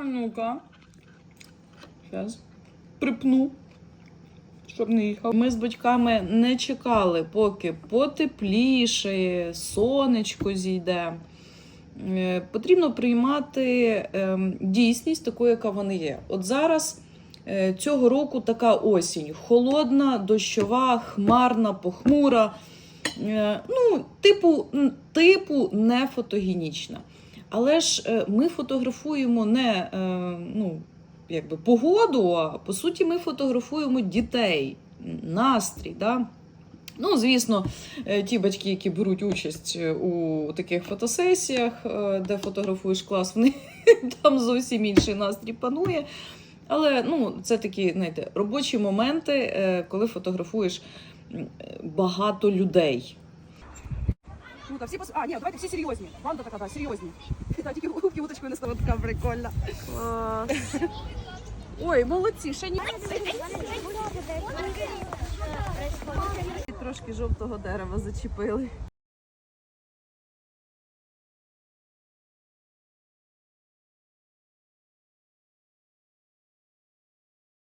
А ну-ка. Зараз припну, щоб не їхав. Ми з батьками не чекали, поки потепліше, сонечко зійде. Е, Потрібно приймати ем, дійсність такою, яка вона є. От зараз е, цього року така осінь: холодна, дощова, хмарна, похмура. Е, Ну, типу, типу не фотогенічна. Але ж е, ми фотографуємо не е, ну, якби погоду, а по суті, ми фотографуємо дітей, настрій. Да? Ну, звісно, е, ті батьки, які беруть участь у таких фотосесіях, де фотографуєш клас, вони там зовсім інший настрій панує. Але ну, це такі, знаєте, робочі моменти, коли фотографуєш багато людей. Та всі пос... А, ні, давайте всі серйозні. Банда така, да, серйозні. Та тільки губки уточкою не стала така прикольна. Ой, молодці, ще ні. Трошки жовтого дерева зачепили.